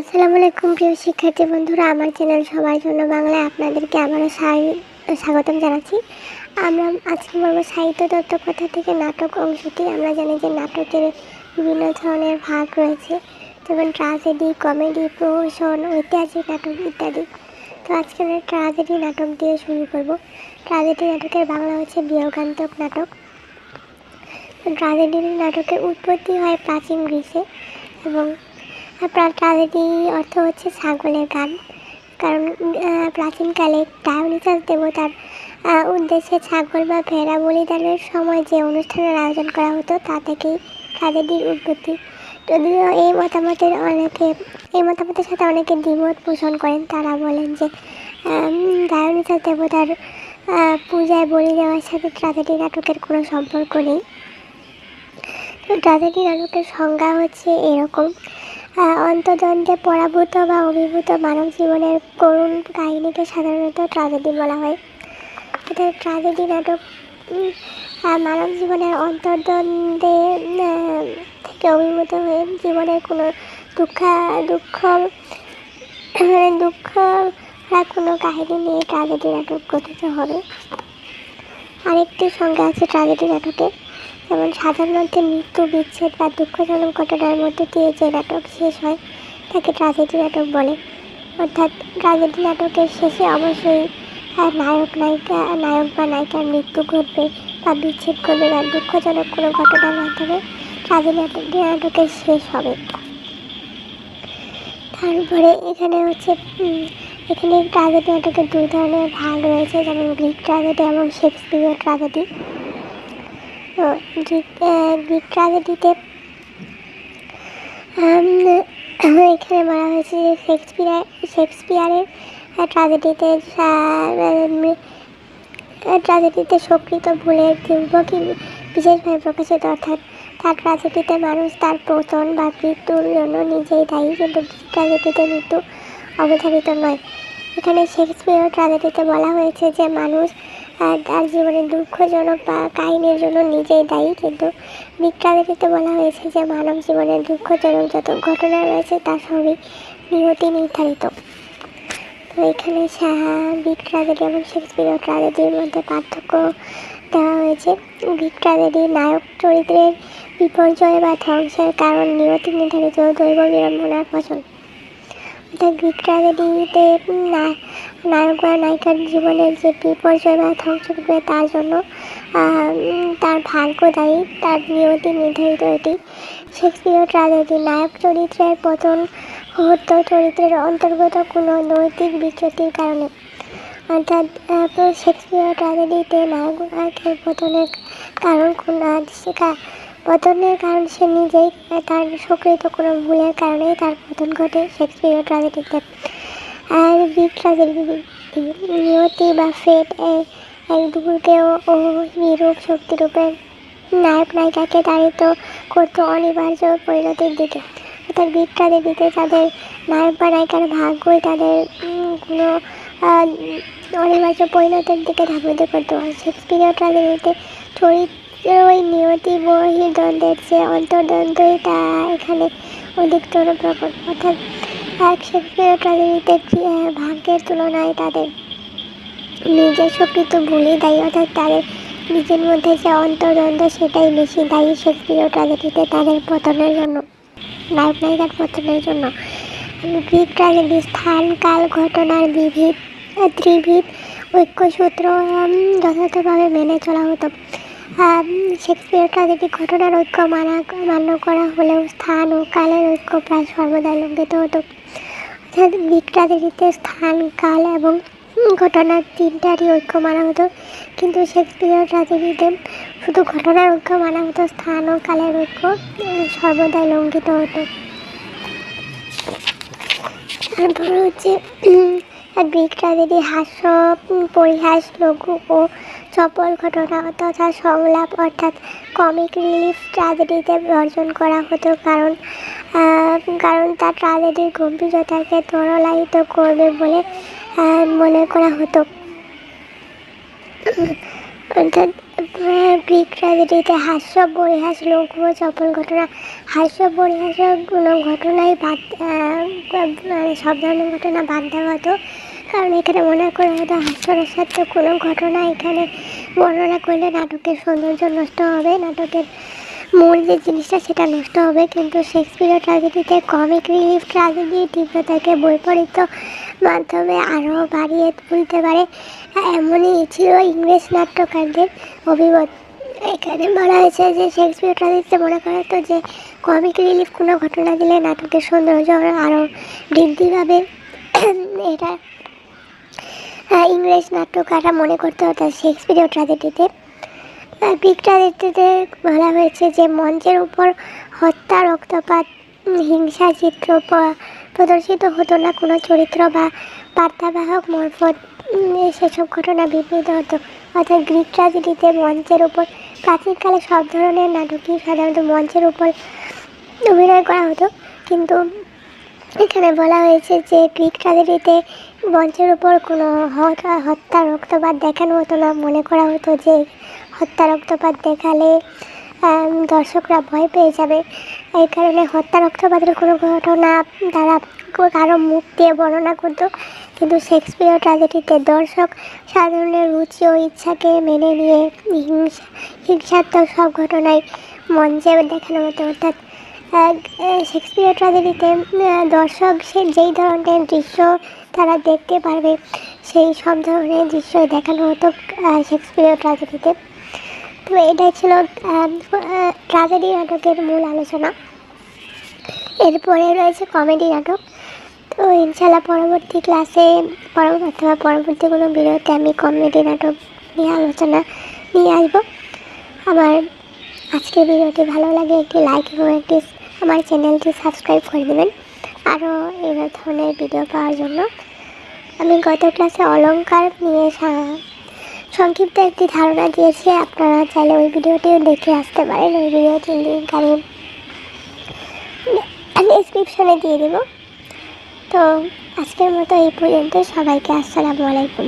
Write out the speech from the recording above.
আসসালামু আলাইকুম প্রিয় শিক্ষার্থী বন্ধুরা, আমার চ্যানেল সবার জন্য বাংলায় আপনাদেরকে আবারও স্বাগ- স্বাগতম জানাচ্ছি। আমরা আজকে বলব সাহিত্য তত্ত্ব কথা থেকে নাটক অংশটি। আমরা জানি যে নাটকের বিভিন্ন ধরনের ভাগ রয়েছে। যেমন ট্রাজেডি, কমেডি, প্রহসন, ঐতিহাসিক নাটক ইত্যাদি। তো আজকে আমরা ট্রাজেডি নাটক দিয়ে শুরু করব। ট্রাজেডি নাটকের বাংলা হচ্ছে বিয়োগান্তক নাটক। ট্রাজেডি নাটকের উৎপত্তি হয় প্রাচীন গ্রিসে এবং ট্রাজেডি অর্থ হচ্ছে ছাগলের গান। কারণ প্রাচীনকালে ডায়োনিসাস দেবতার উদ্দেশ্যে ছাগল বা ভেড়া বলিদানের সময় যে অনুষ্ঠানের আয়োজন করা হতো, তা থেকেই ট্রাজেডির উৎপত্তি। যদিও এই মতামতের অনেকে, এই মতামতের সাথে অনেকে দ্বিমত পোষণ করেন। তারা বলেন যে ডায়োনিসাস দেবতার পূজায় বলি দেওয়ার সাথে ট্রাজেডি নাটকের কোনো সম্পর্ক নেই। তো ট্রাজেডি নাটকের সংজ্ঞা হচ্ছে এরকম আহ, অন্তদ্বন্দ্বে পরাভূত বা অভিভূত মানব জীবনের করুণ কাহিনীকে সাধারণত ট্রাজেডি বলা হয়। অর্থাৎ ট্রাজেডি নাটক মানব জীবনের অন্তর্দ্বন্দ্বে থেকে অভিভূত হয়ে জীবনের কোনো দুঃখ দুঃখ মানে দুঃখ বা কোনো কাহিনী নিয়ে ট্রাজেডি নাটক গঠিত হবে। আরেকটি সংজ্ঞা আছে ট্রাজেডি নাটকের যেমন সাধারণত মৃত্যু, বিচ্ছেদ বা দুঃখজনক ঘটনার মধ্যে দিয়ে যে নাটক শেষ হয়, তাকে ট্রাজেডি নাটক বলে। অর্থাৎ ট্রাজেডি নাটকের শেষে অবশ্যই নায়ক, নায়িকা, নায়ক বা নায়িকার মৃত্যু ঘটবে বা বিচ্ছেদ ঘটবে বা দুঃখজনক কোনো ঘটনার মাধ্যমে নাটক, নাটকের শেষ হবে। তারপরে এখানে হচ্ছে এখানে ট্রাজেডি নাটকের দুই ধরনের ভাগ রয়েছে, যেমন গ্রিক ট্রাজেডি এবং শেক্সপিয়ার ট্রাজেডি এখানে বলা হয়েছে যে শেক্সপিয়ার, শেক্সপিয়ারের ট্রাজেডিতে সকৃত ভুলের তীব্রকি বিশেষভাবে প্রকাশিত, অর্থাৎ তার ট্রাজেডিতে মানুষ তার পতন বা মৃত্যুর জন্য নিজেই দায়ী, কিন্তু ট্রাজেডিতে মৃত্যু অবধারিত নয়। এখানে শেক্সপিয়ার ট্রাজেডিতে বলা হয়েছে যে মানুষ তার জীবনের দুঃখজনক বা কাহিনীর জন্য নিজেই দায়ী, কিন্তু ট্রাজেডিতে বলা হয়েছে যে মানব জীবনের দুঃখজনক যত ঘটনা রয়েছে তা সবই নিয়তি নির্ধারিত। তো এখানে গ্রিক ট্রাজেডি এবং শেক্সপিয়ার ট্রাজেডির মধ্যে পার্থক্য দেওয়া হয়েছে। গ্রিক ট্রাজেডি নায়ক চরিত্রের বিপর্যয় বা ধ্বংসের কারণ নিয়তি নির্ধারিত দৈব বিড়ম্বনার ফসল। অর্থাৎ গ্রিক নায়িকার জীবনের যে বিপর্যয় বা ধ্বংস ঘটবে তার জন্য তার ভাগ্য দায়ী, তার নিয়তি নির্ধারিত এটি। শেক্সপিয়ার ট্রাজেডি নায়ক চরিত্রের পতন মুহূর্ত চরিত্রের অন্তর্গত কোনো নৈতিক বিচ্যুতির কারণে। অর্থাৎ শেক্সপিয়ার ট্রাজেডিতে নায়ক পতনের কারণ কোন পতনের কারণ সে নিজেই তার সকৃত কোনো ভুলের কারণেই তার পতন ঘটে শেক্সপিয়ার ট্রাজেডিতে আর গ্রিক ট্রাজেডি নিয়তি বা ফেট এক দুপুরকেও ও বিরূপ শক্তিরূপে নায়ক নায়িকাকে দাঁড়িত করতো অনিবার্য পরিণতির দিকে। অর্থাৎ গ্রিক ট্রাজেডিতে তাদের নায়ক বা নায়িকার ভাগ্যই তাদের কোনো অনিবার্য পরিণতির দিকে ধাবিত করতো। শেক্সপিয়ার ট্রাজেডিতে চরিত্র ওই নিয়তি বহির্দ্বন্দ্বের যে অন্তর্দ্বন্দ্বই তা এখানে অধিকতর প্রকট। অর্থাৎ এক শেক্সপিয়ার ট্রাজেডিতে ভাগ্যের তুলনায় তাদের নিজের সকৃত ভুলই দায়ী অর্থাৎ তাদের নিজের মধ্যে যে অন্তর্দ্বন্দ্ব সেটাই বেশি দায়ী শেক্সপিয়ার ট্রাজেডিতে তাদের পতনের জন্য নায়ক নায়িকার পতনের জন্য। গ্রিক ট্রাজেডি স্থান কাল ঘটনার বিবিধ আহ, ত্রিবিধ ঐক্যসূত্র যথাযথভাবে মেনে চলা হতো। শেক্সপিয়ার ট্রাজেডি ঘটনার ঐক্য মানা, মান্য করা হলেও স্থান ও কালের ঐক্য প্রায় সর্বদাই লঙ্ঘিত হতো। গ্রিক ট্রাজেডিতে স্থান, কাল এবং ঘটনার তিনটারই ঐক্য মানা হতো। কিন্তু শেক্সপিয়ার ট্রাজেডিতে শুধু ঘটনার ঐক্য মানা হতো, স্থান ও কালের ঐক্য সর্বদাই লঙ্ঘিত হতো। তারপর হচ্ছে উম, গ্রিক হাস্য পরিহাস লঘু ও সফল ঘটনা তথা সংলাপ অর্থাৎ কমিক রিলিফ ট্রাজেডিতে বর্জন করা হতো। কারণ কারণ তা ট্রাজেডির গম্ভীরতাকে তরলায়িত করবে বলে মনে করা হতো। অর্থাৎ আহ, গ্রিক হাস্য পরিহাস লঘু চপল ঘটনা হাস্য পরিহাস কোনো ঘটনাই বাদ মানে সব ধরনের ঘটনা বাদ দেওয়া হতো। কারণ এখানে মনে করা হতো হাস্যরসাত্মক কোনো ঘটনা। এখানে বর্ণনা করলে নাটকের সৌন্দর্য নষ্ট হবে। নাটকের মূল যে জিনিসটা সেটা নষ্ট হবে, কিন্তু শেক্সপিয়ার ট্র্যাজেডিতে কমিক রিলিফ ট্র্যাজেডির তীব্রতাকে বৈপরীত্য মাধ্যমে আরও বাড়িয়ে তুলতে পারে। এমনই ছিল ইংরেজ নাট্যকারদের অভিমত। এখানে বলা হয়েছে যে শেক্সপিয়ার ট্র্যাজেডিতে মনে করা হতো যে কমিক রিলিফ কোনো ঘটনা দিলে নাটকের সৌন্দর্য আরও বৃদ্ধি পাবে। এটা ইংরেজ নাট্যকাররা মনে করতে হতো শেক্সপিয়ার ট্র্যাজেডিতে ট্র্যাজেডিতে বলা হয়েছে যে মঞ্চের উপর হত্যা, রক্তপাত, হিংসা, চিত্র প্রদর্শিত হতো না। কোনো চরিত্র বা বার্তাবাহক মরফত সেসব ঘটনা বিবৃত হতো। অর্থাৎ গ্রিক ট্র্যাজেডিতে মঞ্চের উপর প্রাচীনকালে সব ধরনের নাটকই সাধারণত মঞ্চের উপর অভিনয় করা হতো। কিন্তু এখানে বলা হয়েছে যে গ্রিক ট্র্যাজেডিতে মঞ্চের উপর কোনো হত্যা, রক্তপাত দেখানো হতো না। মনে করা হতো যে হত্যা রক্তপাত দেখালে দর্শকরা ভয় পেয়ে যাবে। এই কারণে হত্যা রক্তপাতের কোনো ঘটনা তারা কারও মুখ দিয়ে বর্ণনা করতো। কিন্তু শেক্সপিয়ার ট্র্যাজেডিতে দর্শক সাধারণের রুচি ও ইচ্ছাকে মেনে নিয়ে হিংসা, হিংসাত্মক সব ঘটনায় মঞ্চে দেখানো হতো। অর্থাৎ শেক্সপিয়ার ট্র্যাজেডিতে দর্শক সে যেই ধরনের দৃশ্য তারা দেখতে পারবে, সেই সব ধরনের দৃশ্য দেখানো হতো শেক্সপিয়ার ট্র্যাজেডিতে। তো এটাই ছিল ট্র্যাজেডি নাটকের মূল আলোচনা। এরপরে রয়েছে কমেডি নাটক। তো ইনশাল্লাহ পরবর্তী ক্লাসে, পরবর্তী অথবা পরবর্তী কোনো ভিডিওতে আমি কমেডি নাটক নিয়ে আলোচনা নিয়ে আসব। আমার আজকের ভিডিওটি ভালো লাগে একটি লাইক এবং একটি আমার চ্যানেলটি সাবস্ক্রাইব করে দেবেন আরও এই ধরনের ভিডিও পাওয়ার জন্য। আমি গত ক্লাসে অলংকার নিয়ে সংক্ষিপ্ত একটি ধারণা দিয়েছি, আপনারা চাইলে ওই ভিডিওটিও দেখে আসতে পারেন, ওই ভিডিওটির লিঙ্ক আমি ডিসক্রিপশনে দিয়ে দেব। তো আজকের মতো এই পর্যন্ত, সবাইকে আসসালামু আলাইকুম।